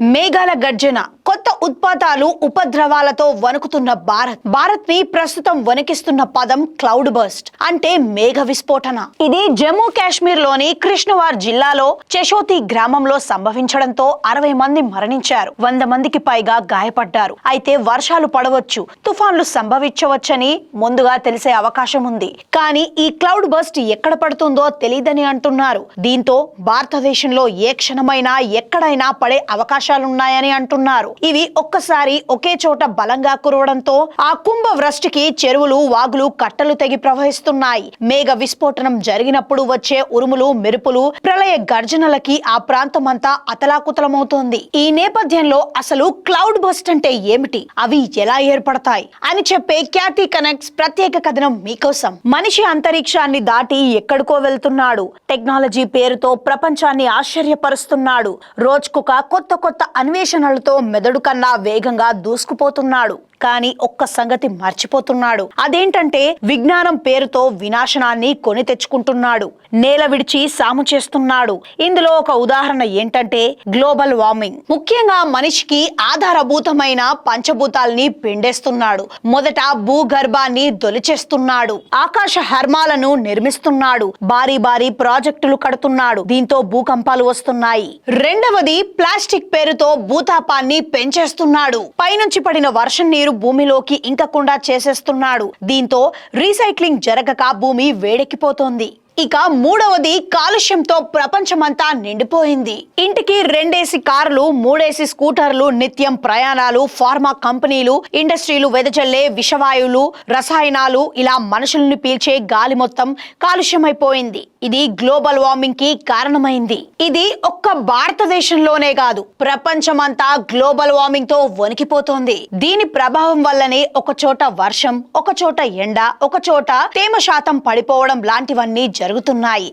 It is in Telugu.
మేఘాల గర్జన. కొత్త ఉత్పాతాలు ఉపద్రవాలతో వణుకుతున్న భారత్. భారత్ని ప్రస్తుతం వణికిస్తున్న పదం క్లౌడ్ బర్స్ట్ అంటే మేఘ విస్ఫోటన. ఇది జమ్మూ కాశ్మీర్లోని కృష్ణవార్ జిల్లాలో చెషోతి గ్రామంలో సంభవించడంతో అరవై మంది మరణించారు. వంద మందికి పైగా గాయపడ్డారు. అయితే వర్షాలు పడవచ్చు తుఫాన్లు సంభవించవచ్చని ముందుగా తెలిసే అవకాశం ఉంది. కానీ ఈ క్లౌడ్ బర్స్ట్ ఎక్కడ పడుతుందో తెలియదని అంటున్నారు. దీంతో భారతదేశంలో ఏ క్షణమైనా ఎక్కడైనా పడే అవకాశాలున్నాయని అంటున్నారు. ఇవి ఒక్కసారి ఒకే చోట బలంగా కురవడంతో ఆ కుంభ వృష్టికి చెరువులు వాగులు కట్టలు తెగి ప్రవహిస్తున్నాయి. మేఘ విస్ఫోటనం జరిగినప్పుడు వచ్చే ఉరుములు మెరుపులు ప్రళయ గర్జనలకి ఆ ప్రాంతమంతా అతలాకుతలమవుతోంది. ఈ నేపథ్యంలో అసలు క్లౌడ్ బస్ట్ అంటే ఏమిటి? అవి ఎలా ఏర్పడతాయి? అని చెప్పే ఖ్యాతి కనెక్ట్స్ ప్రత్యేక కథనం మీకోసం. మనిషి అంతరిక్షాన్ని దాటి ఎక్కడికో వెళ్తున్నాడు. టెక్నాలజీ పేరుతో ప్రపంచాన్ని ఆశ్చర్యపరుస్తున్నాడు. రోజుకొక కొత్త కొత్త అన్వేషణలతో మెదడు కన్నా వేగంగా దూసుకుపోతున్నాడు. కానీ ఒక్క సంగతి మర్చిపోతున్నాడు. అదేంటంటే విజ్ఞానం పేరుతో వినాశనాన్ని కొని తెచ్చుకుంటున్నాడు. నేల విడిచి సాము చేస్తున్నాడు. ఇందులో ఒక ఉదాహరణ ఏంటంటే గ్లోబల్ వార్మింగ్. ముఖ్యంగా మనిషికి ఆధారభూతమైన పంచభూతాల్ని పిండేస్తున్నాడు. మొదట భూగర్భాన్ని దొలిచేస్తున్నాడు. ఆకాశ హర్మాలను నిర్మిస్తున్నాడు. భారీ భారీ ప్రాజెక్టులు కడుతున్నాడు. దీంతో భూకంపాలు వస్తున్నాయి. రెండవది ప్లాస్టిక్ పేరుతో భూతాపాన్ని పెంచేస్తున్నాడు. పైనుంచి పడిన వర్షం నీరు భూమిలోకి ఇంకకుండా చేసేస్తున్నాడు. దీంతో రీసైక్లింగ్ జరగక భూమి వేడెక్కిపోతోంది. ఇక మూడవది కాలుష్యంతో ప్రపంచమంతా నిండిపోయింది. ఇంటికి రెండేసి కార్లు మూడేసి స్కూటర్లు నిత్యం ప్రయాణాలు ఫార్మా కంపెనీలు ఇండస్ట్రీలు వెదజల్లే విషవాయువులు రసాయనాలు ఇలా మనుషుల్ని పీల్చే గాలి మొత్తం కాలుష్యమైపోయింది. ఇది గ్లోబల్ వార్మింగ్కి కారణమైంది. ఇది ఒక్క భారతదేశంలోనే కాదు ప్రపంచమంతా గ్లోబల్ వార్మింగ్తో వణికిపోతోంది. దీని ప్రభావం వల్లనే ఒక చోట వర్షం ఒక చోట ఎండ ఒక చోట తేమ శాతం పడిపోవడం లాంటివన్నీ జరుగుతున్నాయి.